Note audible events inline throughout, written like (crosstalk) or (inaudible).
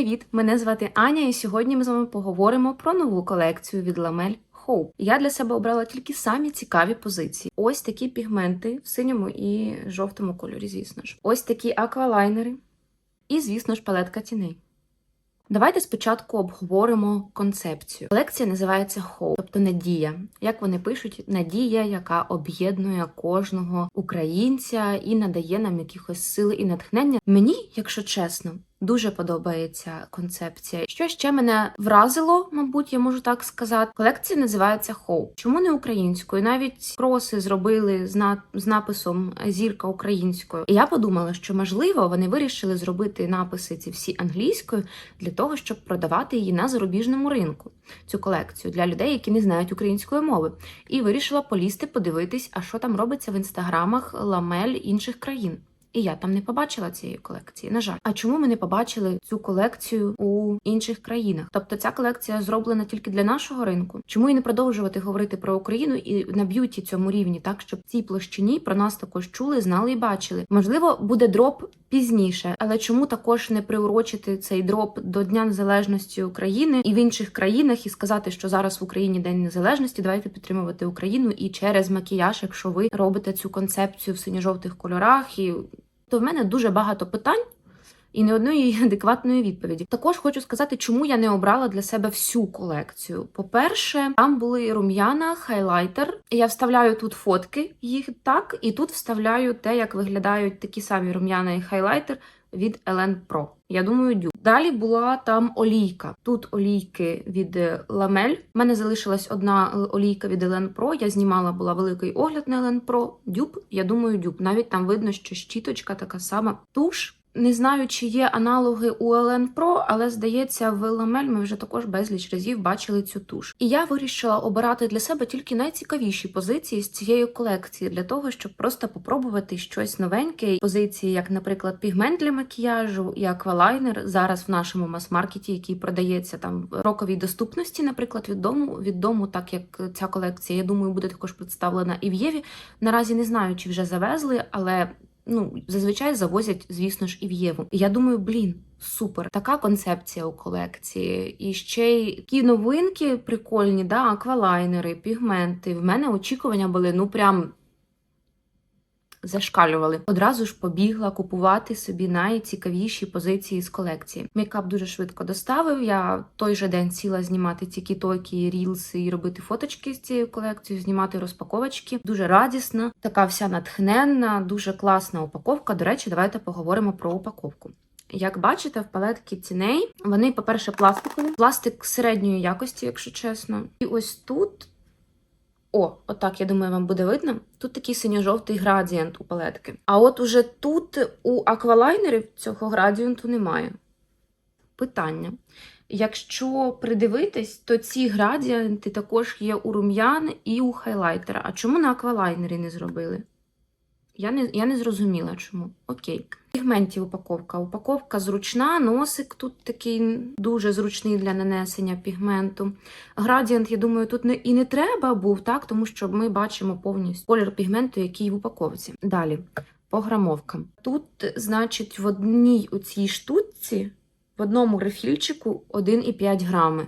привіт! Мене звати Аня, і сьогодні ми з вами поговоримо про нову колекцію від Ламель Hope. Я для себе обрала тільки самі цікаві позиції. Ось такі пігменти в синьому і жовтому кольорі, звісно ж. Ось такі аквалайнери. І, звісно ж, палетка тіней. Давайте спочатку обговоримо концепцію. Колекція називається Hope, тобто надія. Як вони пишуть, надія, яка об'єднує кожного українця і надає нам якихось сили і натхнення. Мені, якщо чесно, дуже подобається концепція. Що ще мене вразило, мабуть, я можу так сказати. Колекція називається Hope. Чому не українською? Навіть кроси зробили з написом Зірка українською. І я подумала, що можливо вони вирішили зробити написи ці всі англійською для того, щоб продавати її на зарубіжному ринку. Цю колекцію для людей, які не знають української мови, і вирішила полізти подивитись, а що там робиться в інстаграмах ламель інших країн. І я там не побачила цієї колекції. На жаль, а чому ми не побачили цю колекцію у інших країнах? Тобто ця колекція зроблена тільки для нашого ринку. Чому і не продовжувати говорити про Україну і на б'юті цьому рівні, так щоб цій площині про нас також чули, знали і бачили? Можливо, буде дроп пізніше, але чому також не приурочити цей дроп до Дня Незалежності України і в інших країнах, і сказати, що зараз в Україні День Незалежності, давайте підтримувати Україну і через макіяж, якщо ви робите цю концепцію в синьо-жовтих кольорах і то в мене дуже багато питань. І не одної (laughs) адекватної відповіді. Також хочу сказати, чому я не обрала для себе всю колекцію. По-перше, там були рум'яна, хайлайтер. Я вставляю тут фотки їх так, і тут вставляю те, як виглядають такі самі рум'яна і хайлайтер від Елен Pro. Я думаю, дю. Далі була там олійка. Тут олійки від Ламель. У мене залишилась одна олійка від Елен Про. Я знімала була великий огляд на Елен Про. Дюб, я думаю, дюб. Навіть там видно, що щіточка така сама. Туш. Не знаю, чи є аналоги у Elen Pro, але здається, в Ламель ми вже також безліч разів бачили цю туш. І я вирішила обирати для себе тільки найцікавіші позиції з цієї колекції для того, щоб просто попробувати щось новеньке. Позиції, як, наприклад, пігмент для макіяжу і аквалайнер зараз в нашому мас-маркеті, який продається там в роковій доступності, наприклад, від дому від дому, так як ця колекція, я думаю, буде також представлена і в Єві. Наразі не знаю, чи вже завезли, але ну, зазвичай завозять, звісно ж, і в Єву. Я думаю, блін. Супер, така концепція у колекції. І ще й такі новинки прикольні, да, аквалайнери, пігменти. В мене очікування були, ну прям зашкалювали. Одразу ж побігла купувати собі найцікавіші позиції з колекції. Мейкап дуже швидко доставив. Я той же день сіла знімати ці кітоки, рілси і робити фоточки з цією колекцією, знімати розпаковочки. Дуже радісна, така вся натхненна, дуже класна упаковка. До речі, давайте поговоримо про упаковку. Як бачите, в палетки ціней вони, по-перше, пластикові, пластик середньої якості, якщо чесно. І ось тут. О, отак, я думаю, вам буде видно. Тут такий синьо-жовтий градієнт у палетки. А от уже тут у аквалайнерів цього градієнту немає. Питання. Якщо придивитись, то ці градієнти також є у рум'ян і у хайлайтера. А чому на аквалайнері не зробили? Я не я не зрозуміла, чому. Окей. Пігментів упаковка. Упаковка зручна, носик тут такий дуже зручний для нанесення пігменту. Градієнт, я думаю, тут не і не треба був, так, тому що ми бачимо повністю колір пігменту, який в упаковці. Далі, по грамовкам. Тут, значить, в одній у цій штуці, в одному рефільчику 1,5 грами.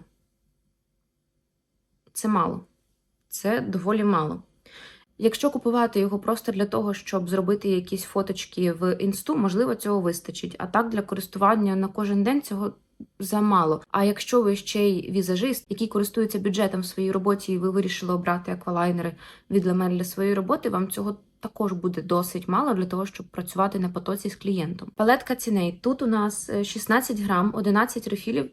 Це мало. Це доволі мало. Якщо купувати його просто для того, щоб зробити якісь фоточки в інсту, можливо, цього вистачить. А так для користування на кожен день цього замало. А якщо ви ще й візажист, який користується бюджетом в своїй роботі, і ви вирішили обрати аквалайнери від Ламель для своєї роботи, вам цього також буде досить мало для того, щоб працювати на потоці з клієнтом. Палетка ціней. Тут у нас 16 грам, 11 рефілів.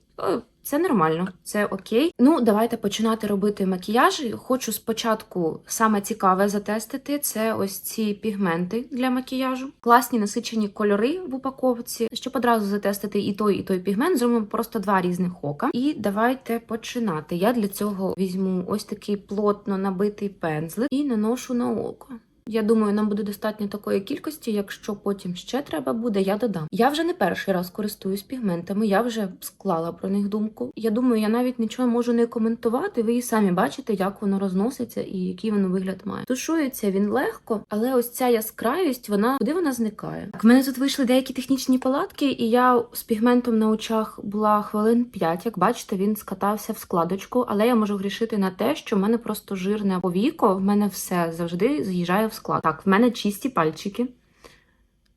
Це нормально, це окей. Ну, давайте починати робити макіяж. Хочу спочатку саме цікаве затестити. Це ось ці пігменти для макіяжу. Класні насичені кольори в упаковці. Щоб одразу затестити і той, і той пігмент, зробимо просто два різних ока. І давайте починати. Я для цього візьму ось такий плотно набитий пензлик і наношу на око. Я думаю, нам буде достатньо такої кількості. Якщо потім ще треба буде, я додам. Я вже не перший раз користуюсь пігментами, я вже склала про них думку. Я думаю, я навіть нічого можу не коментувати. Ви і самі бачите, як воно розноситься і який воно вигляд має. Тушується він легко, але ось ця яскравість, вона куди вона зникає? Так, в мене тут вийшли деякі технічні палатки, і я з пігментом на очах була хвилин 5. Як бачите, він скатався в складочку, але я можу грішити на те, що в мене просто жирне повіко, в мене все завжди з'їжджає в склад. Так, в мене чисті пальчики.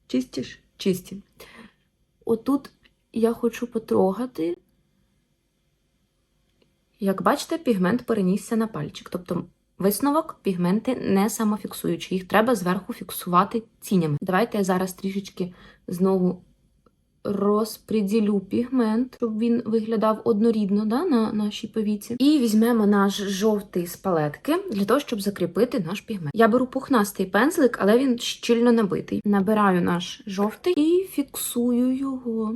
Чистіш? Чисті. Отут я хочу потрогати. Як бачите, пігмент перенісся на пальчик. Тобто висновок пігменти не самофіксуючі, їх треба зверху фіксувати тінями. Давайте я зараз трішечки знову розпреділю пігмент, щоб він виглядав однорідно да, на нашій повіці. І візьмемо наш жовтий з палетки для того, щоб закріпити наш пігмент. Я беру пухнастий пензлик, але він щільно набитий. Набираю наш жовтий і фіксую його.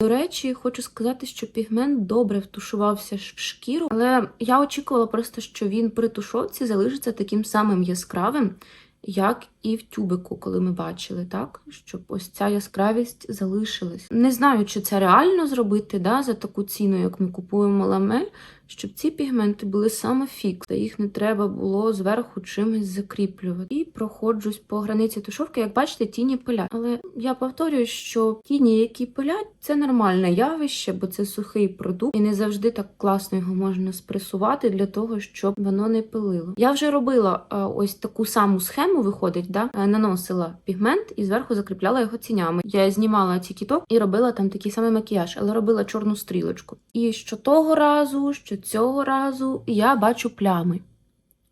До речі, хочу сказати, що пігмент добре втушувався в шкіру, але я очікувала просто, що він при тушовці залишиться таким самим яскравим, як і в тюбику, коли ми бачили, так? Щоб ось ця яскравість залишилась. Не знаю, чи це реально зробити да, за таку ціну, як ми купуємо ламель, щоб ці пігменти були саме фікс, та їх не треба було зверху чимось закріплювати. І проходжусь по границі тушовки, як бачите, тіні пилять. Але я повторюю, що тіні, які пилять, це нормальне явище, бо це сухий продукт, і не завжди так класно його можна спресувати для того, щоб воно не пилило. Я вже робила е, ось таку саму схему, виходить, да? е, наносила пігмент і зверху закріпляла його тінями. Я знімала ці кіток і робила там такий самий макіяж, але робила чорну стрілочку. І що того разу, що цього разу я бачу плями.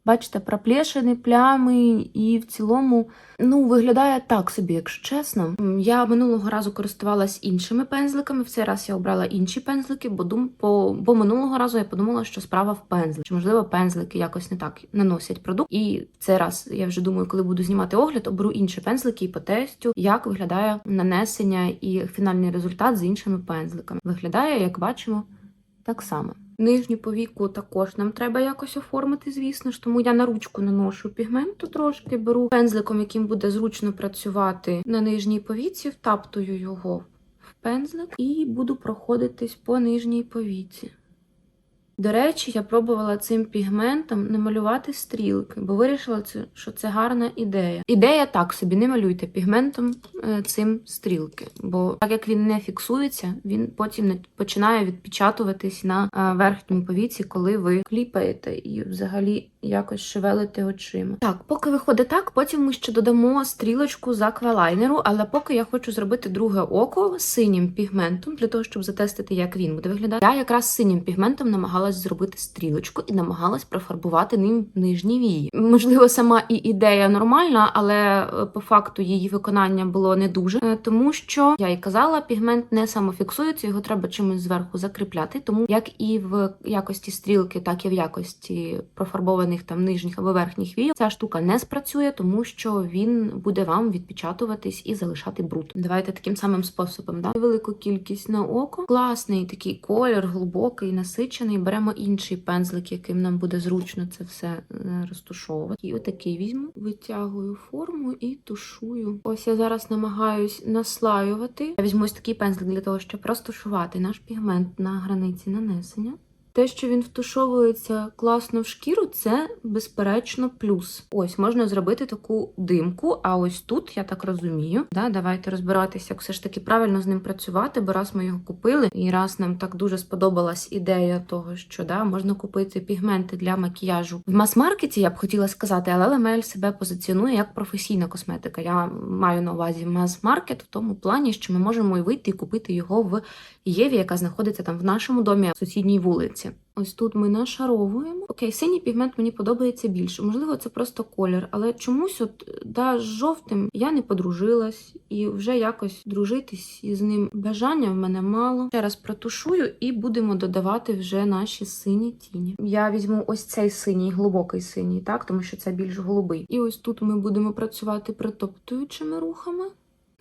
Бачите, проплешини, плями, і в цілому ну виглядає так собі, якщо чесно. Я минулого разу користувалась іншими пензликами. В цей раз я обрала інші пензлики, бо дум по бо минулого разу я подумала, що справа в пензлі. Чи можливо пензлики якось не так наносять продукт. І в цей раз я вже думаю, коли буду знімати огляд, оберу інші пензлики і потестю, як виглядає нанесення і фінальний результат з іншими пензликами. Виглядає, як бачимо, так само. Нижню повіку також нам треба якось оформити, звісно ж, тому я на ручку наношу пігменту трошки, беру пензликом, яким буде зручно працювати на нижній повіці, втаптую його в пензлик і буду проходитись по нижній повіці. До речі, я пробувала цим пігментом не малювати стрілки, бо вирішила, що це гарна ідея. Ідея так собі, не малюйте пігментом е, цим стрілки, бо так як він не фіксується, він потім починає відпечатуватись на е, верхньому повіці, коли ви кліпаєте і взагалі якось шевелите очима. Так, поки виходить так, потім ми ще додамо стрілочку з аквалайнеру, але поки я хочу зробити друге око синім пігментом для того, щоб затестити, як він буде виглядати. Я якраз синім пігментом намагалась зробити стрілочку і намагалась профарбувати ним нижні вії. Можливо, сама і ідея нормальна, але е, по факту її виконання було не дуже, е, тому що я і казала, пігмент не самофіксується, його треба чимось зверху закріпляти. Тому як і в якості стрілки, так і в якості профарбованих там нижніх або верхніх вій, ця штука не спрацює, тому що він буде вам відпечатуватись і залишати бруд. Давайте таким самим способом. Да? Велику кількість на око, класний такий колір, глибокий, насичений. Беремо інший пензлик, яким нам буде зручно це все е, розтушовувати. І отакий візьму, витягую форму і тушую. Ось я зараз намагаюсь наслаювати. Я візьму ось такий пензлик для того, щоб розтушувати наш пігмент на границі нанесення. Те, що він втушовується класно в шкіру, це безперечно плюс. Ось можна зробити таку димку. А ось тут, я так розумію, да, давайте розбиратися, як все ж таки правильно з ним працювати, бо раз ми його купили, і раз нам так дуже сподобалась ідея того, що да, можна купити пігменти для макіяжу в мас-маркеті, я б хотіла сказати, але Ламель себе позиціонує як професійна косметика. Я маю на увазі мас-маркет в тому плані, що ми можемо і вийти і купити його в Єві, яка знаходиться там в нашому домі в сусідній вулиці. Ось тут ми нашаровуємо. Окей, синій пігмент мені подобається більше. Можливо, це просто колір, але чомусь, от да, з жовтим я не подружилась і вже якось дружитись із ним бажання в мене мало. Ще раз протушую і будемо додавати вже наші сині тіні. Я візьму ось цей синій, глибокий синій, так, тому що це більш голубий. І ось тут ми будемо працювати притоптуючими рухами.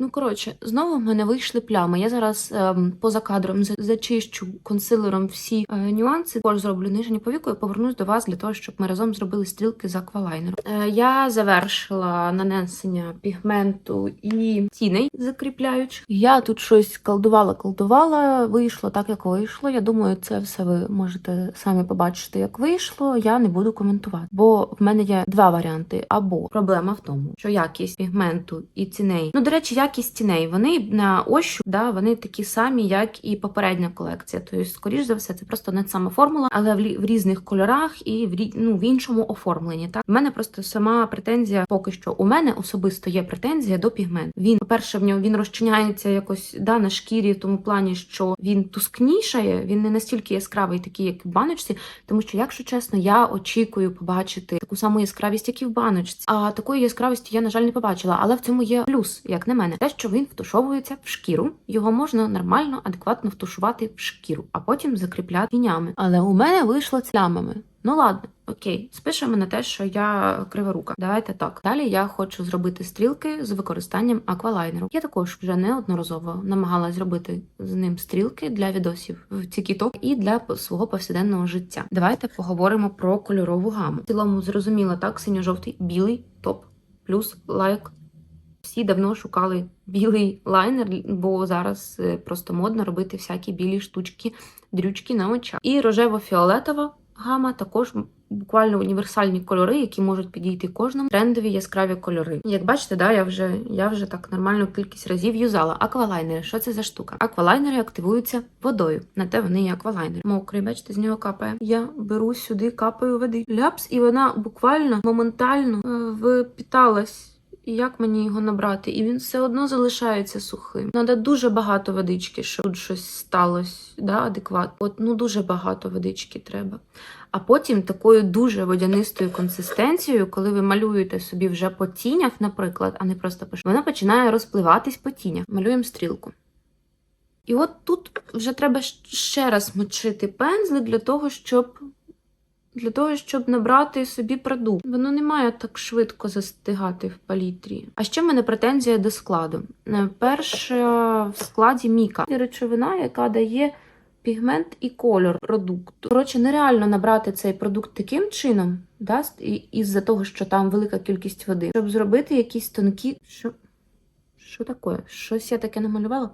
Ну, коротше, знову в мене вийшли плями. Я зараз ем, поза кадром зачищу консилером всі е, нюанси. Також зроблю нижню повіку і повернусь до вас для того, щоб ми разом зробили стрілки з аквалайнером. Е, я завершила нанесення пігменту і тіней закріпляючих. Я тут щось колдувала, колдувала. Вийшло так, як вийшло. Я думаю, це все ви можете самі побачити, як вийшло. Я не буду коментувати, бо в мене є два варіанти. Або проблема в тому, що якість пігменту і тіней. Ну, до речі, якість тіней вони на ощуп, да, вони такі самі, як і попередня колекція. Тобто, скоріш за все, це просто не сама формула, але в, в різних кольорах і в ну, в іншому оформленні. Так, в мене просто сама претензія, поки що у мене особисто є претензія до пігменту. Він, по-перше, в нього він розчиняється якось да, на шкірі, в тому плані, що він тускнішає, він не настільки яскравий, такий, як в баночці. Тому що, якщо чесно, я очікую побачити таку саму яскравість, як і в баночці. А такої яскравості я, на жаль, не побачила. Але в цьому є плюс, як на мене, те, що він втушовується в шкіру. Його можна нормально, адекватно втушувати в шкіру, а потім закріпляти тінями. Але у мене вийшло цлямами. Ну ладно, окей, спишемо на те, що я криворука. Давайте так. Далі я хочу зробити стрілки з використанням аквалайнеру. Я також вже неодноразово намагалась зробити з ним стрілки для відосів в TikTok і для свого повсякденного життя. Давайте поговоримо про кольорову гаму. В цілому зрозуміло, так, синьо-жовтий, білий, топ, плюс лайк. Всі давно шукали білий лайнер, бо зараз е, просто модно робити всякі білі штучки, дрючки на очах. І рожево-фіолетова гама також буквально універсальні кольори, які можуть підійти кожному. Трендові яскраві кольори. Як бачите, да, я вже я вже так нормальну кількість разів юзала. Аквалайнери. Що це за штука? Аквалайнери активуються водою. На те вони і аквалайнери. Мокрий, бачите, з нього капає. Я беру сюди, капаю води. Ляпс, і вона буквально моментально е, впіталась. І як мені його набрати? І він все одно залишається сухим. Надо дуже багато водички, щоб тут щось сталося, да, адекватно. От ну дуже багато водички треба. А потім такою дуже водянистою консистенцією, коли ви малюєте собі вже по тінях, наприклад, а не просто пишете, вона починає розпливатись по тінях. Малюємо стрілку. І от тут вже треба ще раз мочити пензлик для того, щоб для того, щоб набрати собі продукт. Воно не має так швидко застигати в палітрі. А ще в мене претензія до складу. Е, Перша в складі міка речовина, яка дає пігмент і кольор продукту. Коротше, нереально набрати цей продукт таким чином, да, із-за того, що там велика кількість води, щоб зробити якісь тонкі. Що, що таке? Щось я таке намалювала?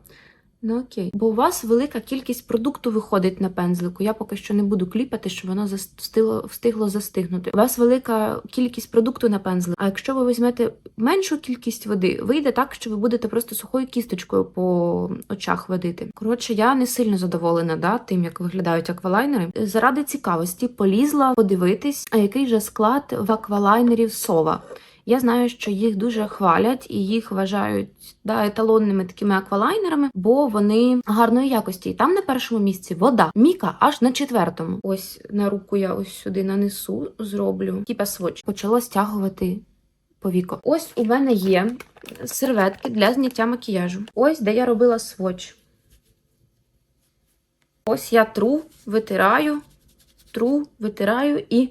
Ну окей. Бо у вас велика кількість продукту виходить на пензлику. Я поки що не буду кліпати, щоб воно застило, встигло застигнути. У вас велика кількість продукту на пензлику. А якщо ви візьмете меншу кількість води, вийде так, що ви будете просто сухою кісточкою по очах водити. Коротше, я не сильно задоволена да, тим, як виглядають аквалайнери. Заради цікавості полізла подивитись, а який же склад в аквалайнерів сова. Я знаю, що їх дуже хвалять і їх вважають да, еталонними такими аквалайнерами, бо вони гарної якості. І там на першому місці вода. Міка аж на четвертому. Ось на руку я ось сюди нанесу, зроблю. Типа своч. Почало стягувати повіко. Ось у мене є серветки для зняття макіяжу. Ось де я робила своч. Ось я тру, витираю, тру, витираю і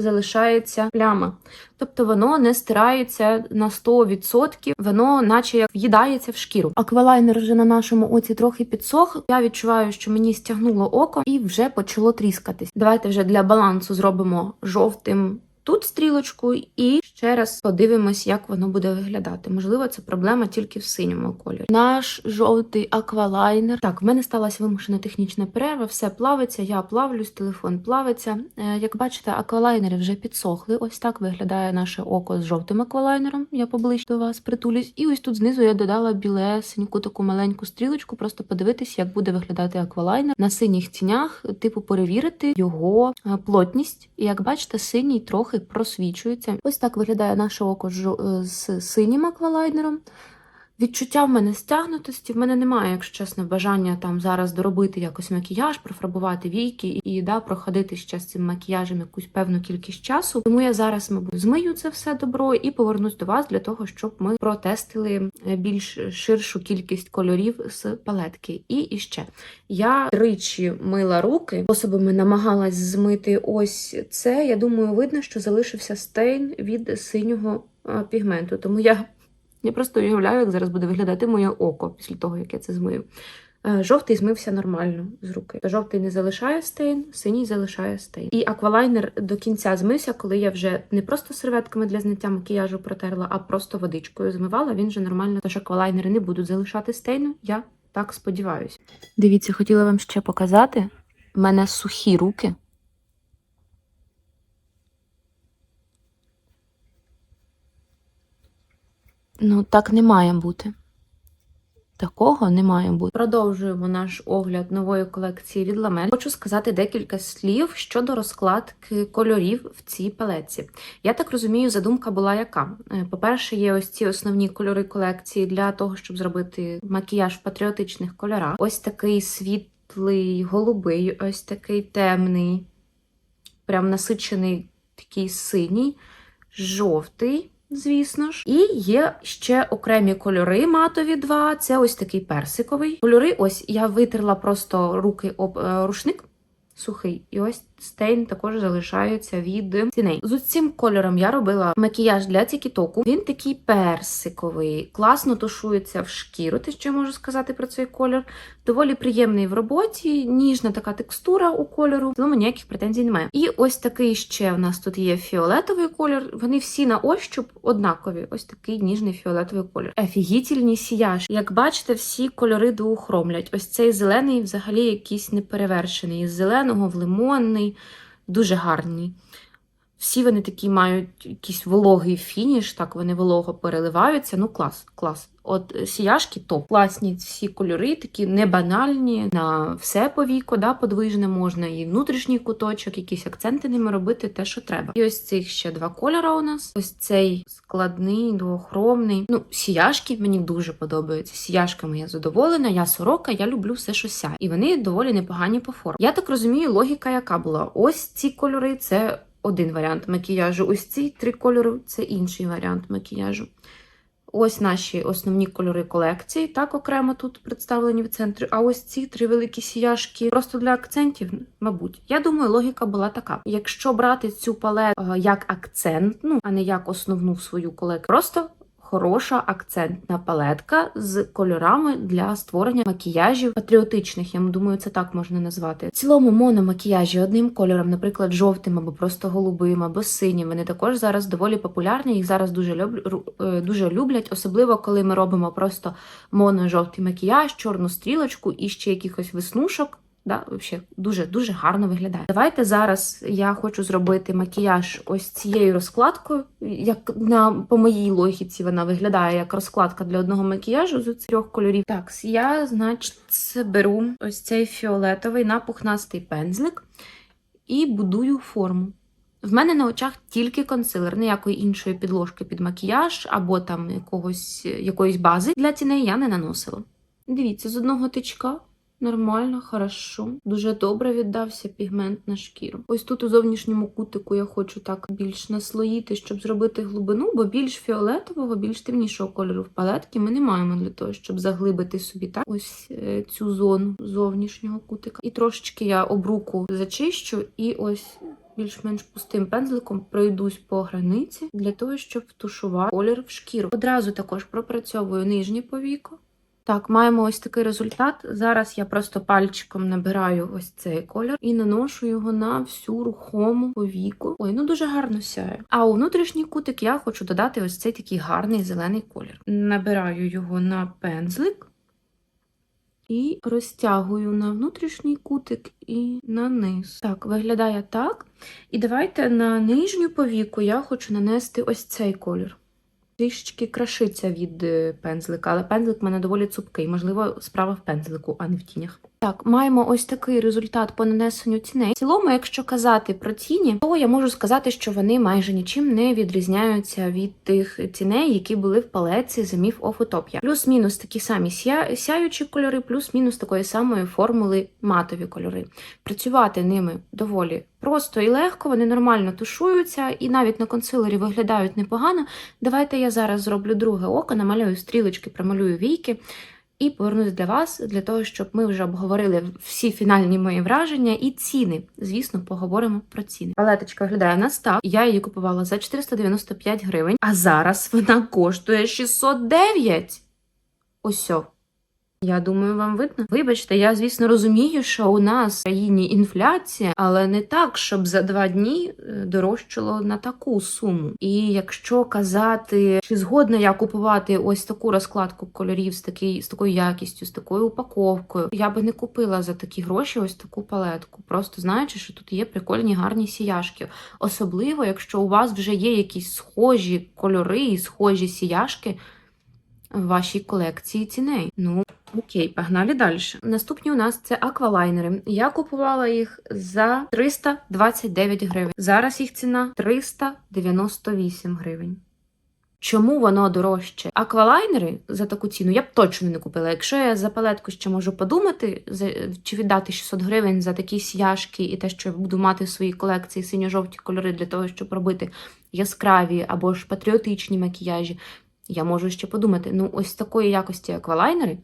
залишається пляма. Тобто воно не стирається на 100%, воно наче як в'їдається в шкіру. Аквалайнер вже на нашому оці трохи підсох. Я відчуваю, що мені стягнуло око і вже почало тріскатись. Давайте вже для балансу зробимо жовтим. Тут стрілочку, і ще раз подивимось, як воно буде виглядати. Можливо, це проблема тільки в синьому кольорі. Наш жовтий аквалайнер. Так, в мене сталася вимушена технічна перерва, все плавиться, я плавлюсь, телефон плавиться. Е, як бачите, аквалайнери вже підсохли. Ось так виглядає наше око з жовтим аквалайнером. Я поближче до вас притулюсь. І ось тут знизу я додала білесеньку таку маленьку стрілочку, просто подивитись, як буде виглядати аквалайнер на синіх тінях, типу перевірити його е, плотність. І як бачите, синій трохи просвічується. Ось так виглядає наше око е, з синім аквалайнером. Відчуття в мене стягнутості. В мене немає, якщо чесно, бажання там зараз доробити якось макіяж, профарбувати війки і, да, проходити ще з цим макіяжем якусь певну кількість часу. Тому я зараз, мабуть, змию це все добро і повернусь до вас для того, щоб ми протестили е, більш ширшу кількість кольорів з палетки. І іще я тричі мила руки, способами намагалась змити ось це. Я думаю, видно, що залишився стейн від синього е, пігменту. Тому я Я просто уявляю, як зараз буде виглядати моє око після того, як я це змию. Е, Жовтий змився нормально з руки. Жовтий не залишає стейн, синій залишає стейн. І аквалайнер до кінця змився, коли я вже не просто серветками для зняття макіяжу протерла, а просто водичкою змивала. Він вже нормально. Тож аквалайнери не будуть залишати стейну. Я так сподіваюся. Дивіться, хотіла вам ще показати. У мене сухі руки. Ну, так не має бути. Такого не має бути. Продовжуємо наш огляд нової колекції від Ламель. Хочу сказати декілька слів щодо розкладки кольорів в цій палеці. Я так розумію, задумка була яка. Е, По-перше, є ось ці основні кольори колекції для того, щоб зробити макіяж в патріотичних кольорах. Ось такий світлий, голубий, ось такий темний, прям насичений такий синій, жовтий. Звісно ж, і є ще окремі кольори матові два. Це ось такий персиковий. Кольори, ось я витерла просто руки об е, рушник сухий, і ось стейн також залишається від ціней. З цим кольором я робила макіяж для тікітоку. Він такий персиковий, класно тушується в шкіру. Те, що я можу сказати про цей колір. Доволі приємний в роботі, ніжна така текстура у кольору. Цілому ніяких претензій немає. І ось такий ще в нас тут є фіолетовий колір. Вони всі на ощуп однакові. Ось такий ніжний фіолетовий колір. Офігітельні сіяж. Як бачите, всі кольори двохромлять. Ось цей зелений взагалі якийсь неперевершений. З зеленого в лимонний, дуже гарний. Всі вони такі мають якийсь вологий фініш, так вони волого переливаються. Ну, клас, клас. От е, сіяшки топ. Класні всі кольори, такі не банальні, на все повіко, да, подвижне можна, і внутрішній куточок, якісь акценти ними робити, те, що треба. І ось цих ще два кольори у нас. Ось цей складний, двохромний. Ну, сіяшки мені дуже подобаються. Сіяшками я задоволена, я сорока, я люблю все, що сяє. І вони доволі непогані по формі. Я так розумію, логіка, яка була. Ось ці кольори це один варіант макіяжу. Ось ці три кольори це інший варіант макіяжу. Ось наші основні кольори колекції, так окремо тут представлені в центрі. А ось ці три великі сіяшки просто для акцентів, мабуть. Я думаю, логіка була така: якщо брати цю палету е, як акцентну, а не як основну свою колекцію, просто хороша акцентна палетка з кольорами для створення макіяжів патріотичних. Я думаю, це так можна назвати. В цілому мономакіяжі одним кольором, наприклад, жовтим або просто голубим, або синім. Вони також зараз доволі популярні. Їх зараз дуже люблю, е, дуже люблять, особливо коли ми робимо просто моно-жовтий макіяж, чорну стрілочку і ще якихось веснушок. Да, взагалі дуже дуже гарно виглядає. Давайте зараз я хочу зробити макіяж ось цією розкладкою. Як на по моїй логіці вона виглядає як розкладка для одного макіяжу з трьох кольорів. Так, я, значить, беру ось цей фіолетовий напухнастий пензлик і будую форму. В мене на очах тільки консилер, ніякої іншої підложки під макіяж або там якогось, якоїсь бази для тіней я не наносила. Дивіться, з одного тичка Нормально, хорошо. Дуже добре віддався пігмент на шкіру. Ось тут у зовнішньому кутику я хочу так більш наслоїти, щоб зробити глибину, бо більш фіолетового, більш темнішого кольору в палетки ми не маємо для того, щоб заглибити собі так ось е, цю зону зовнішнього кутика. І трошечки я обруку зачищу і ось. Більш-менш пустим пензликом пройдусь по границі для того, щоб втушувати колір в шкіру. Одразу також пропрацьовую нижнє повіко. Так, маємо ось такий результат. Зараз я просто пальчиком набираю ось цей колір і наношу його на всю рухому повіку. Ой, ну дуже гарно сяє. А у внутрішній кутик я хочу додати ось цей такий гарний зелений колір. Набираю його на пензлик. І розтягую на внутрішній кутик і на низ. Так, виглядає так. І давайте на нижню повіку я хочу нанести ось цей колір трішечки крашиться від е, пензлика, але пензлик в мене доволі цупкий. Можливо, справа в пензлику, а не в тінях. Так, маємо ось такий результат по нанесенню тіней. В цілому, якщо казати про тіні, то я можу сказати, що вони майже нічим не відрізняються від тих тіней, які були в Myth of Utopia. Плюс-мінус такі самі ся... сяючі кольори, плюс-мінус такої самої формули матові кольори. Працювати ними доволі просто і легко, вони нормально тушуються і навіть на консилері виглядають непогано. Давайте я зараз зроблю друге око, намалюю стрілочки, промалюю війки. І повернусь для вас для того, щоб ми вже обговорили всі фінальні мої враження і ціни. Звісно, поговоримо про ціни. Палеточка виглядає на став. Я її купувала за 495 гривень, а зараз вона коштує 609. Ось. Я думаю, вам видно. Вибачте, я звісно розумію, що у нас в країні інфляція, але не так, щоб за два дні е, дорожчало на таку суму. І якщо казати, чи згодна я купувати ось таку розкладку кольорів з такий, з такою якістю, з такою упаковкою, я би не купила за такі гроші ось таку палетку. Просто знаючи, що тут є прикольні гарні сіяшки. Особливо, якщо у вас вже є якісь схожі кольори і схожі сіяшки в вашій колекції ціней. Ну, окей, погнали далі. Наступні у нас це аквалайнери. Я купувала їх за 329 гривень. Зараз їх ціна 398 гривень. Чому воно дорожче? Аквалайнери за таку ціну я б точно не купила. Якщо я за палетку ще можу подумати, чи віддати 600 гривень за такі сяжки і те, що я буду мати в своїй колекції синьо-жовті кольори для того, щоб робити яскраві або ж патріотичні макіяжі, я можу ще подумати, ну ось такої якості аквалайнери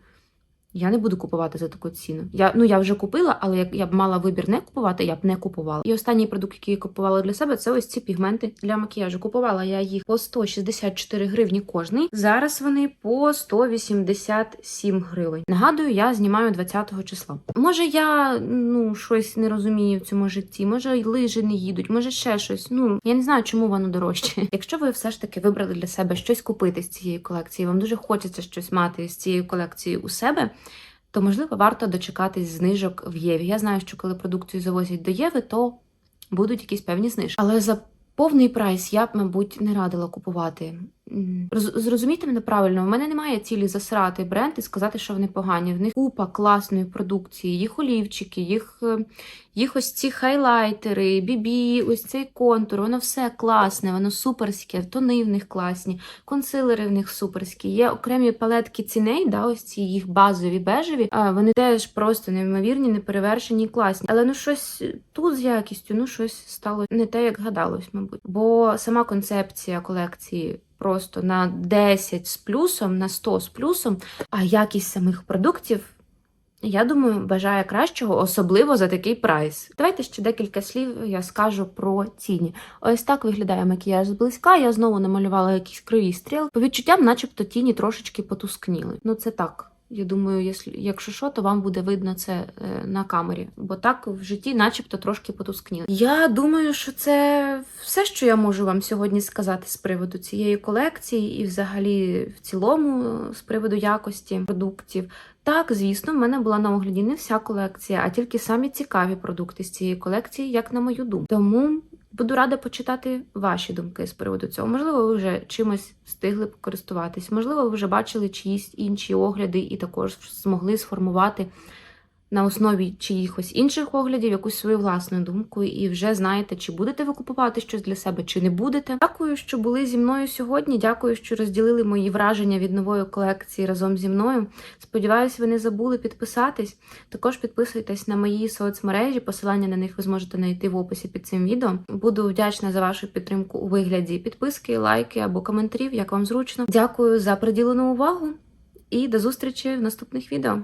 я не буду купувати за таку ціну. Я, ну, я вже купила, але як я б мала вибір не купувати, я б не купувала. І останній продукт, який я купувала для себе, це ось ці пігменти для макіяжу. Купувала я їх по 164 гривні кожний. Зараз вони по 187 гривень. Нагадую, я знімаю 20 числа. Може, я ну щось не розумію в цьому житті, може лижі не їдуть, може ще щось. Ну я не знаю, чому воно дорожче. (laughs) Якщо ви все ж таки вибрали для себе щось купити з цієї колекції, вам дуже хочеться щось мати з цієї колекції у себе. То можливо варто дочекатись знижок в Єві. Я знаю, що коли продукцію завозять до Єви, то будуть якісь певні знижки. Але за повний прайс я б, мабуть, не радила купувати. Зрозумійте мене правильно, в мене немає цілі засрати бренд і сказати, що вони погані. В них купа класної продукції, їх олівчики, їх, е, їх ось ці хайлайтери, бібі, ось цей контур, воно все класне, воно суперське, тони в них класні, консилери в них суперські. Є окремі палетки ціней, да, ось ці їх базові бежеві. Вони теж просто неймовірні, неперевершені, класні. Але ну щось тут з якістю, ну щось стало не те, як гадалось, мабуть. Бо сама концепція колекції. Просто на 10 з плюсом, на 100 з плюсом, а якість самих продуктів, я думаю, бажає кращого, особливо за такий прайс. Давайте ще декілька слів я скажу про ціні. Ось так виглядає макіяж зблизька. Я знову намалювала якісь криві стріл. По відчуттям, начебто, тіні трошечки потускніли. Ну це так. Я думаю, якщо, що, то вам буде видно це е, на камері, бо так в житті, начебто, трошки потускніли. Я думаю, що це все, що я можу вам сьогодні сказати з приводу цієї колекції, і взагалі в цілому з приводу якості продуктів. Так, звісно, в мене була на огляді не вся колекція, а тільки самі цікаві продукти з цієї колекції, як на мою думку. Тому буду рада почитати ваші думки з приводу цього. Можливо, ви вже чимось встигли користуватись, можливо, ви вже бачили чиїсь інші огляди і також змогли сформувати на основі чиїхось інших оглядів якусь свою власну думку, і вже знаєте, чи будете ви купувати щось для себе, чи не будете. Дякую, що були зі мною сьогодні. Дякую, що розділили мої враження від нової колекції разом зі мною. Сподіваюсь, ви не забули підписатись. Також підписуйтесь на мої соцмережі. Посилання на них ви зможете знайти в описі під цим відео. Буду вдячна за вашу підтримку у вигляді підписки, лайки або коментарів, як вам зручно. Дякую за приділену увагу і до зустрічі в наступних відео.